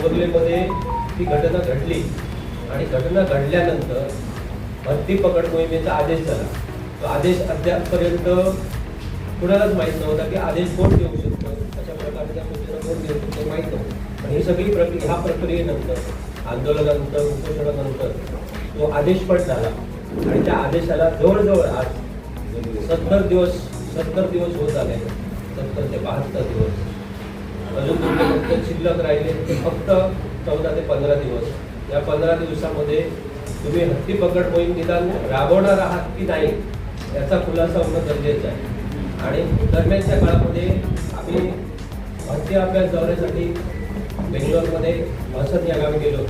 बोर्लेमध्ये ती घटना घडली. आणि घटना घडल्यानंतर भरती पकड मोहिमेचा आदेश झाला. तो आदेश अद्यापपर्यंत कुणालाच माहीत नव्हता की आदेश कोण देऊ शकतो. अशा प्रकारच्या सूचना कोण देऊ शकतो माहीत नव्हतं. पण ही सगळी प्रक्रिया ह्या प्रक्रियेनंतर आंदोलनानंतर उपोषणानंतर तो आदेश पण झाला. आणि त्या आदेशाला जवळजवळ आज सत्तर दिवस सत्तर दिवस होत आले. सत्तर ते बहात्तर दिवस. अजून तुमचे फक्त शिल्लक राहिले ते फक्त चौदा ते पंधरा दिवस. या पंधरा दिवसामध्ये तुम्ही हत्ती पकड मोहीम निदान राबवणार आहात की नाही याचा खुलासा होणं गरजेचं आहे. आणि दरम्यानच्या काळामध्ये आम्ही हत्ती अभ्यास दौऱ्यासाठी बेंगलोरमध्ये हसन या गावी गेलो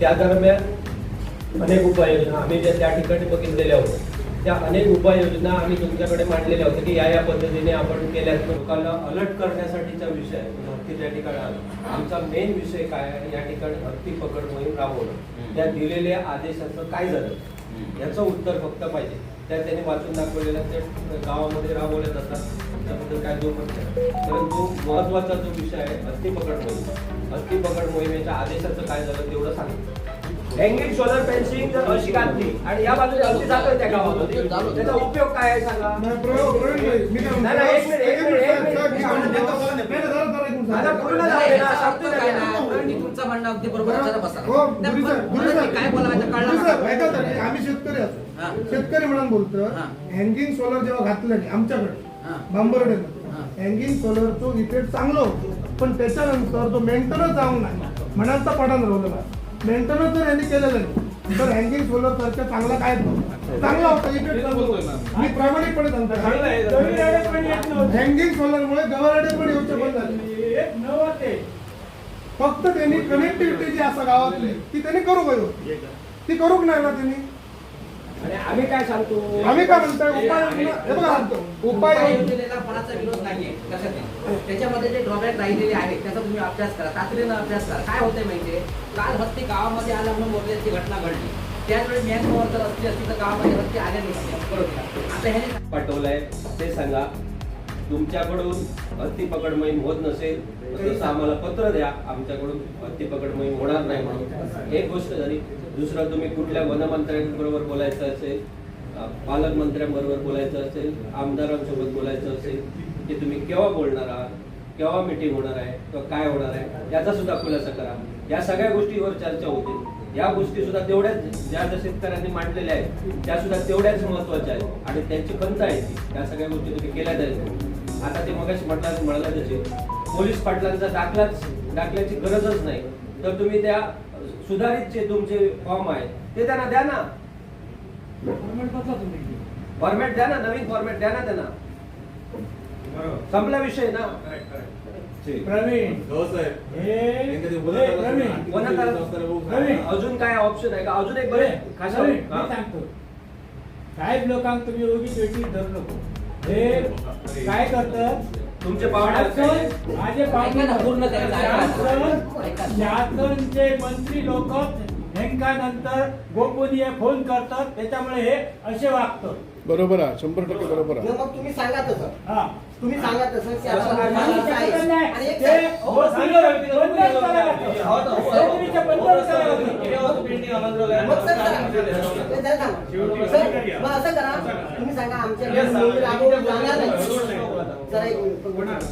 त्या दरम्यान अनेक उपाययोजना आम्ही ज्या त्या ठिकाणी बघितलेल्या होत्या. त्या अनेक उपाययोजना आम्ही तुमच्याकडे मांडलेल्या होत्या की या या पद्धतीने आपण केल्यात. लोकांना अलर्ट करण्यासाठीचा विषय. भरती त्या ठिकाणी आला आमचा मेन विषय काय आहे? या ठिकाणी भरती पकड मोहीम राबवणं. त्या दिलेल्या आदेशाचं काय झालं? याचं उत्तर फक्त पाहिजे. त्या त्यांनी वाचून दाखवलेल्या ते गावामध्ये राबवल्या जातात. त्याबद्दल काय दोन नाही. परंतु महत्त्वाचा जो विषय आहे हत्ती पकड मोहीम. हत्ती पकड मोहिमेच्या आदेशाचं काय झालं तेवढं सांग हँगिंग सोलर फेन्सिंग जर अशी घातली आणि या बाजूने अशी जातोय त्या गावामध्ये त्याचा उपयोग काय आहे सांगा नाही, नाही. एक मिनिट, एक मिनिट, एक मिनिट. पूर्ण झालं नाही, ना, सांगतो ना मी. तुमचं म्हणणं अगदी बरोबर आहे. जरा बसा. हो, त्या गुरु साहेब, पण- गुरु मला साहेब. ते काय बोलायचं कळलं गुरु साहेब, मला. ऐका तर, आम्ही शेतकरी हा. असतो शेतकरी म्हणून बोलतो हा. हँगिंग सोलर जेव्हा घातलं नाही आमच्याकडे हा. बांबर्डे हा. हँगिंग सोलरचं इफेक्ट चांगलं होतं पण त्याच्यानंतर तो मेंटेनन्स जाऊन नाही म्हणाल तर पडा रवलेला मेंटेनन्स जर यांनी केलेलं नाही तर हँगिंग सोलर सारखं चांगला काय. चांगला होता इफेक्ट मी प्रामाणिकपणे सांगतो हँगिंग सोलरमुळे गव्हर्नडे पण येऊचे बंद झाले. फक्त त्यांनी कनेक्टिव्हिटी जी असं गावातली ती त्यांनी करू पाहिजे ती करूक नाही ना त्यांनी? आम्ही काय सांगतो? आम्ही काय म्हणतोय? उपाय हे बघा उपाय योजनेला कोणाचा विरोध नाहीये घ्या. त्याच्यामध्ये जे ड्रॉबॅक राहिलेले आहेत त्याचा तुम्ही अभ्यास करा तातडीनं अभ्यास करा. काय होतंय माहितीये? काल हत्ती गावामध्ये आला म्हणून मोर्चाची घटना घडली. त्यावेळी मॅन पॉवर जर असली असती तर गावामध्ये हत्ती आल्या नसत्या बरोबर. आता ह्याने पाठवलंय. ते सांगा. तुमच्याकडून हत्ती पकड मोहीम होत नसेल तर तसं आम्हाला पत्र द्या. आमच्याकडून हत्ती पकड मोहीम होणार नाही म्हणून. एक गोष्ट झाली दुसरं तुम्ही कुठल्या वनमंत्र्यांबरोबर बोलायचं असेल पालकमंत्र्यांबरोबर बोलायचं असेल आमदारांसोबत बोलायचं असेल की तुम्ही केव्हा बोलणार आहात? केव्हा मिटिंग होणार आहे? किंवा काय होणार आहे? याचा सुद्धा खुलासा करा. या सगळ्या गोष्टीवर चर्चा होते. या गोष्टी सुद्धा तेवढ्याच ज्या ज्या शेतकऱ्यांनी मांडलेल्या आहेत त्या सुद्धा तेवढ्याच महत्त्वाच्या आहेत. आणि त्यांची खंत आहे या सगळ्या गोष्टी तुम्ही केल्या जाईल आता ते मगाशी म्हटलं म्हणाला तसे पोलीस पाटलांचा दाखलाच दाखल्याची गरजच नाही. तर तुम्ही त्या सुधारित जे तुमचे फॉर्म आहेत ते त्यांना द्या ना. फॉर्मॅट द्या ना नवीन फॉर्मॅट द्या ना त्यांना. संपला विषय ना. प्रवीण. हो प्रवीण. अजून काय ऑप्शन आहे का? अजून एक बरे. सांगतो. साहेब लोकांक तुम्ही रोगी पेटी धरू नको. हे काय करतात तुमचे शासन माझे ना, पूर्ण. शासनचे मंत्री लोक नंतर गोपनीय फोन करतात. त्याच्यामुळे हे असे वागतात बरोबर आहे शंभर टक्के बरोबर आहे. मग तुम्ही सांगा तसं. हा. तुम्ही सांगा तसं की आपण माणूस आहे. आणि एक हो. मग सर सांगा. ते जरा सांगा. सर, मग असं करा तुम्ही सांगा आमच्याकडे मोहीम राबवली जाणार नाही. जरा एक मिनिट.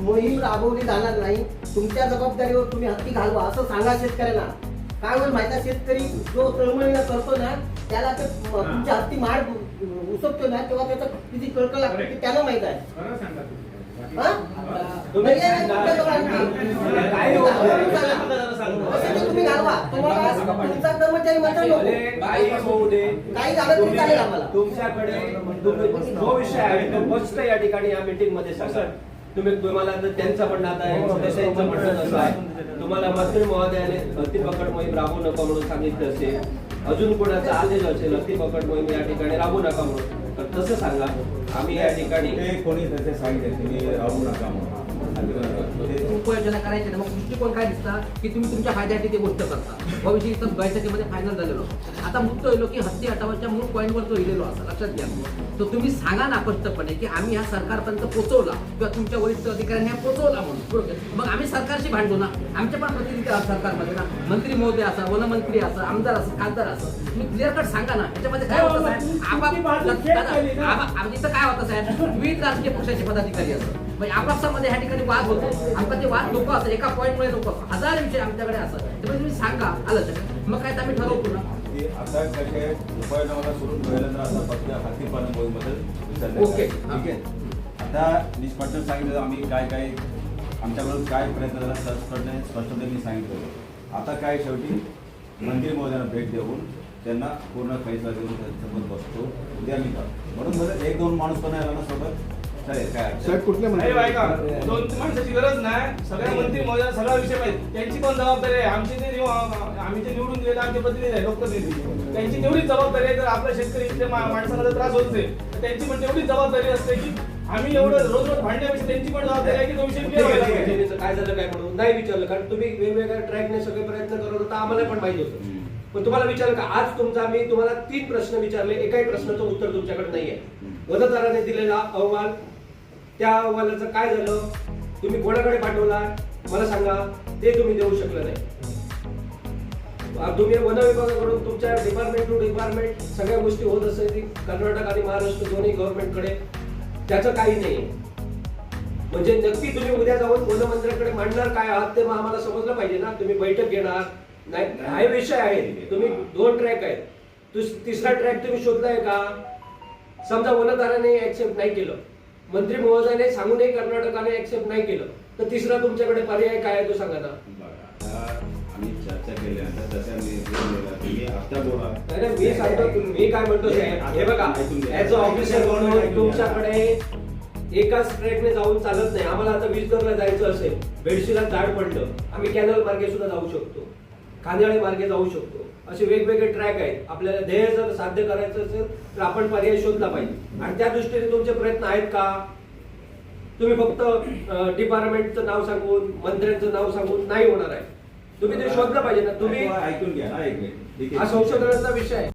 मोहीम राबवली जाणार नाही. तुमच्या जबाबदारीवर तुम्ही हत्ती घालवा असं सांगा शेतकऱ्यांना. काय होईल माहिती आहे, शेतकरी जो तळमळीनं करतो ना त्याला ते तुमच्या हत्ती माड उसकतो ना तेव्हा त्याचं किती कळकळ लागते ते त्याला माहीत आहे. हा? काय? असं तुम्ही घालवा. तुम्हाला तुमचा कर्मचारी मात्र भले नको काही होऊ दे. काही झालं तरी चालेल आम्हाला. तुमच्याकडे तुम्ही जो विषय आहे तो स्पष्ट या ठिकाणी या मीटिंगमध्ये सांगा. तुम्ही तुम्हाला आता त्यांचं म्हणणं आता आहे सदस्यांचं म्हणणं असं आहे. तुम्हाला मंत्री महोदयाने हत्ती पकड मोहीम राबवू नका म्हणून सांगितलं असेल. अजून कोणाचा आदेश असेल हत्ती पकड मोहीम या ठिकाणी राबू नका म्हणून. तर तसं सांगा. आम्ही या ठिकाणी कोणी त्याचे सांगितले तुम्ही नका म्हणून. उपाययोजना करायच्या ना मग दृष्टिकोन काय दिसता की तुम्ही तुमच्या फायद्यासाठी ते गोष्ट करता. भविष्य इथं बैठकीमध्ये फायनल झालेलो. आता मुद्दा येलो की हत्ती हटावाच्या मूळ पॉईंटवर तो इलेलो असा लक्षात घ्या. तर तुम्ही सांगा ना स्पष्टपणे की आम्ही ह्या सरकारपर्यंत पोहोचवला किंवा तुमच्या वरिष्ठ अधिकाऱ्यांनी पोहोचवला म्हणून मग आम्ही सरकारशी भांडू ना? आमचे पण प्रतिनिधी आहात सरकारमध्ये ना? मंत्री महोदय असं वनमंत्री असं आमदार असं खासदार असं. तुम्ही क्लिअर कट सांगा ना याच्यामध्ये काय होतं साहेब? इथं काय होतं साहेब? विविध राजकीय पक्षाचे पदाधिकारी असं म्हणजे आपापसामध्ये ह्या ठिकाणी वाद होतो. आमचा ते वाद नको असं एका पॉईंटमुळे नको हजार विषय आमच्याकडे असं. त्यामुळे तुम्ही सांगा आलं तर. मग काय तर आम्ही ठरवतो ना की आता कसे उपाययोजना सुरू ठेवल्यानंतर आता फक्त ओके. ठीक आहे? आता निष्पक्षाने सांगितलं आम्ही काय काय आमच्याकडून काय प्रयत्न झाला स्पष्टपणे स्पष्टपणे मी सांगितलं. आता काय शेवटी? मंत्री महोदयांना भेट देऊन त्यांना पूर्ण फैसला देऊन त्यांच्यासोबत बसतो. उद्या करतो म्हणून एक दोन माणूस पण आला ना सोबत चालेल काय अडचण नाही. कुठले नाही बायका दोन तीन माणसाची गरज नाही सगळ्या मंत्री महोदय सगळा विषय माहिती त्यांची पण जबाबदारी आहे आमचे जे आम्ही जे निवडून दिलेले आमचे प्रतिनिधी आहे लोकप्रतिनिधी त्यांची तेवढीच जबाबदारी आहे जर आपल्या शेतकरी माणसाला जर त्रास होत असेल तर त्यांची पण तेवढीच जबाबदारी असते की आम्ही एवढं रोज रोज भांडण्यापेक्षा त्यांची पण जबाबदारी आहे की तो विषय. पाहिजे. जमिनीचं काय झालं काय म्हणून नाही विचारलं कारण तुम्ही वेगवेगळ्या ट्रॅकने सगळे प्रयत्न करत होता आम्हाला पण माहिती होतं. पण तुम्हाला विचारलं का आज तुमचा मी तुम्हाला तीन प्रश्न विचारले एकाही प्रश्नाचं उत्तर तुमच्याकडे नाहीये. वनताराने दिलेला अहवाल त्या अहवालाचं काय झालं? तुम्ही कोणाकडे पाठवला? मला सांगा. ते तुम्ही देऊ शकलं नाही. तुम्ही वन विभागाकडून तुमच्या डिपार्टमेंट टू डिपार्टमेंट सगळ्या गोष्टी होत असेल ती कर्नाटक आणि महाराष्ट्र दोन्ही गव्हर्नमेंटकडे त्याचं काही नाही. म्हणजे नक्की तुम्ही उद्या जाऊन वनमंत्र्याकडे मांडणार काय आहात ते मग आम्हाला समजलं पाहिजे ना. तुम्ही बैठक घेणार. नाही हा विषय आहे. तुम्ही दोन ट्रॅक आहेत. तिसरा ट्रॅक तुम्ही शोधलाय का? समजा वनधाराने ऍक्सेप्ट नाही केलं. मंत्री महोदयाने सांगूनही कर्नाटकाने ऍक्सेप्ट नाही केलं तर तिसरा तुमच्याकडे पर्याय काय आहे तो सांगा ना बघा, आता आम्ही चर्चा केल्यानंतर तशा निर्णय दिला. तुम्ही आता बोला नाही नाही, मी सांगतो तुम- मी काय म्हणतो साहेब, हे बघा ऐकून घ्या. ऍज अ ऑफिसर म्हणून. तुमच्याकडे एकाच ट्रॅकने जाऊन चालत नाही आम्हाला आता विजदरला जायचं असेल बेडशीला झाड पडलं आम्ही कॅनल मार्गे सुद्धा जाऊ शकतो खांदेवाडी मार्गे जाऊ शकतो असे वेगवेगळे ट्रॅक आहेत. आपल्याला ध्येय जर साध्य करायचं असेल तर आपण पर्याय शोधला पाहिजे. आणि त्या दृष्टीने तुमचे प्रयत्न आहेत का? तुम्ही फक्त डिपार्टमेंटचं नाव सांगून मंत्र्यांचं नाव सांगून नाही होणार आहे. तुम्ही ते शोधलं पाहिजे ना. तुम्ही ऐकून घ्या हा संशोधनाचा विषय आहे.